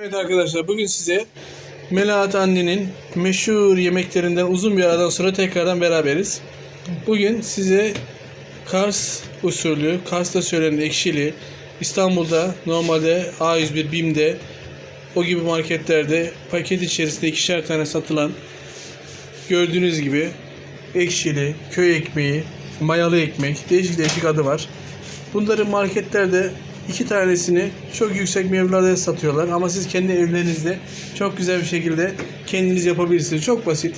Evet arkadaşlar bugün size Melahat annenin meşhur yemeklerinden uzun bir aradan sonra tekrardan beraberiz. Bugün size Kars usulü, Kars'ta söylenen ekşili, İstanbul'da normalde A101, BİM'de o gibi marketlerde paket içerisinde ikişer tane satılan gördüğünüz gibi ekşili, köy ekmeği, mayalı ekmek, değişik değişik adı var. Bunların marketlerde iki tanesini çok yüksek mevlada satıyorlar ama siz kendi evlerinizde çok güzel bir şekilde kendiniz yapabilirsiniz. Çok basit.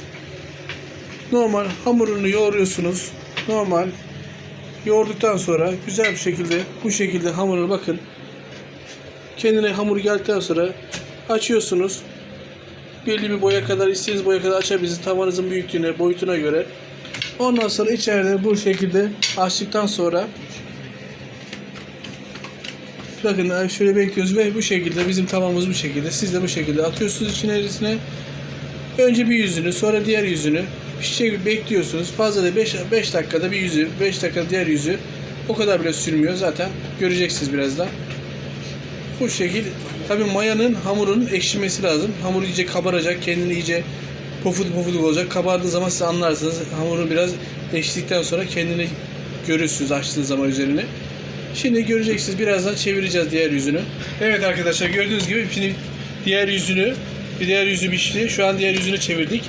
Normal hamurunu yoğuruyorsunuz. Normal yoğurduktan sonra güzel bir şekilde bu şekilde hamurunu bakın. Kendine hamur geldikten sonra açıyorsunuz. Belli bir boya kadar istediğiniz boya kadar açabilirsiniz. Tavanızın büyüklüğüne, boyutuna göre. Ondan sonra içeride bu şekilde açtıktan sonra Bakın şöyle bekliyoruz ve bu şekilde bizim tavamız bu şekilde. Siz de bu şekilde atıyorsunuz içine. Önce bir yüzünü sonra diğer yüzünü bir şey bekliyorsunuz. Fazla da 5 5 dakikada bir yüzü, 5 dakikada diğer yüzü. O kadar bile sürmüyor zaten. Göreceksiniz birazdan. Bu şekil. Tabi mayanın hamurun ekşimesi lazım. Hamur iyice kabaracak. Kendini iyice pofuduk pofuduk olacak. Kabardığı zaman siz anlarsınız. Hamurun biraz ekşidikten sonra kendini görürsünüz açtığınız zaman üzerine. Şimdi göreceksiniz. Birazdan çevireceğiz diğer yüzünü. Evet arkadaşlar gördüğünüz gibi şimdi diğer yüzünü bir diğer yüzü pişti. Şu an diğer yüzünü çevirdik.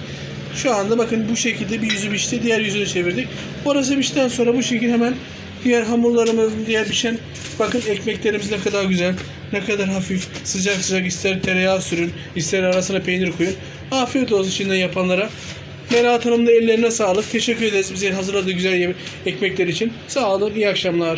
Şu anda bakın bu şekilde bir yüzü pişti. Diğer yüzünü çevirdik. Orası piştikten sonra bu şekilde hemen diğer hamurlarımız, diğer pişen bakın ekmeklerimiz ne kadar güzel. Ne kadar hafif. Sıcak sıcak ister tereyağı sürün, ister arasına peynir koyun. Afiyet olsun şimdiden yapanlara. Melahat Hanım'ın da ellerine sağlık. Teşekkür ederiz bize hazırladığı güzel ekmekler için. Sağ olun, iyi akşamlar.